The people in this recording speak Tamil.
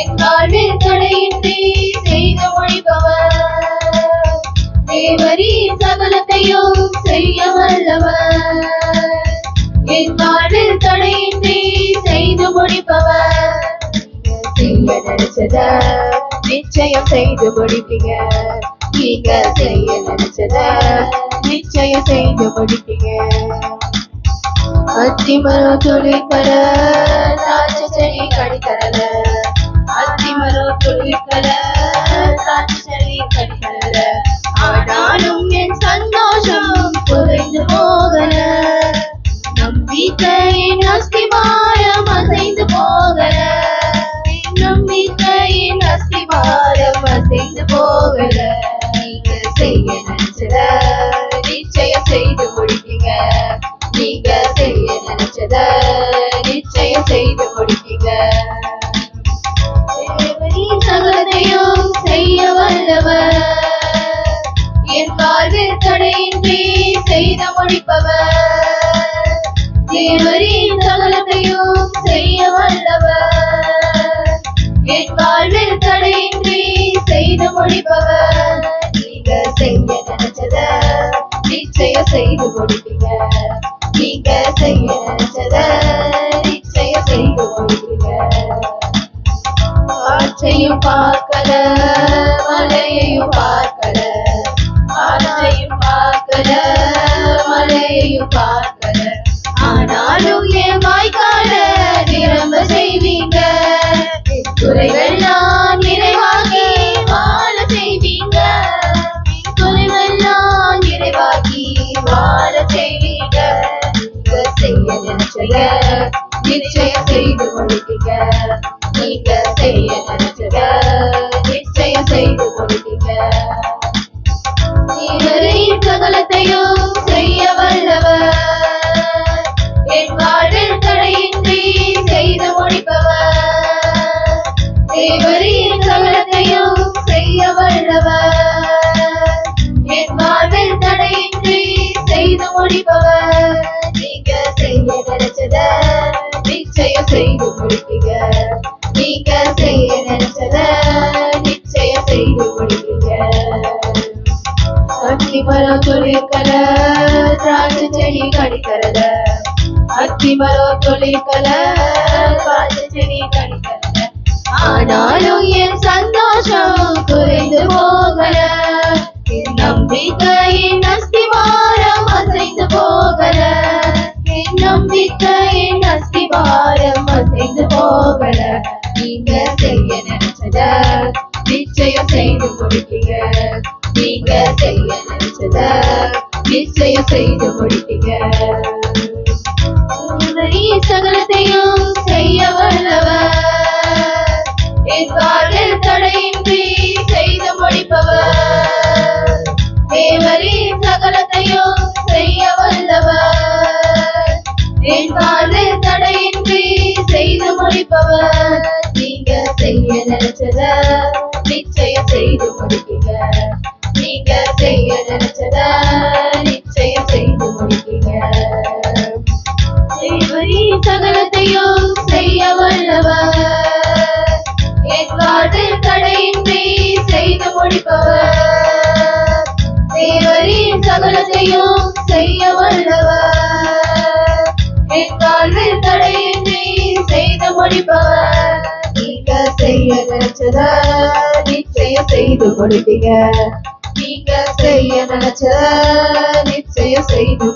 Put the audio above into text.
என் தடையின்றி செய்து முடிப்பவர். தேவரின் சகலத்தையும் செய்ய வல்லவர். என் வாழ்வில் தடையின்றி செய்து முடிப்பவர். செய்ய நினைச்சத நிச்சயம் செய்து முடிப்பீங்க. நீங்க செய்ய நினைச்சத நிச்சயம் செய்து முடிப்பீங்க. அத்திமரம் துளிக்கல தடையின்றி செய்த முடிப்பவர். தேவரின் சகலத்தையும் செய்ய வல்லவர். என் வாழ்வில் தடையின்றி செய்து முடிப்பவர். நீங்க செய்ய நினைச்சத நிச்சயம் செய்து முடிப்பீங்க. நீங்க செய்ய நிச்சயம் நிச்சயம் செய்து நீங்க செய்ய நினைச்சத நிச்சயம் செய்து முடிக்குக அத்தி மரம் துளிர்க்கல திராட்சை செடி கடிக்கிறத. அத்தி மரம் துளிர்க்கல திராட்சை செடி கடிக்கிறத. ஆனாலும் என் சந்தோஷம் குறைந்து போகல. நம்பிக்கையின் அஸ்திமா நிச்சயம் செய்து முடிப்பீங்க. நீங்க செய்ய நினைச்சத நிச்சயம் செய்து முடிப்பீங்க. சகலத்தையும் செய்ய வல்லவர். என் தடையின்றி செய்து முடிப்பவர். தேவரி சகலத்தையும் செய்ய வல்லவர். என் தடையின்றி செய்து முடிப்பவர். செய்து தேவரின் சகலத்தையும் செய்ய வல்லவர். என் தடையின்றி செய்து முடிப்பவர். நீங்க செய்ய நினைச்சத நிச்சயம் செய்து முடிப்பீங்க. நீங்க செய்ய நினைச்சத நிச்சயம் செய்து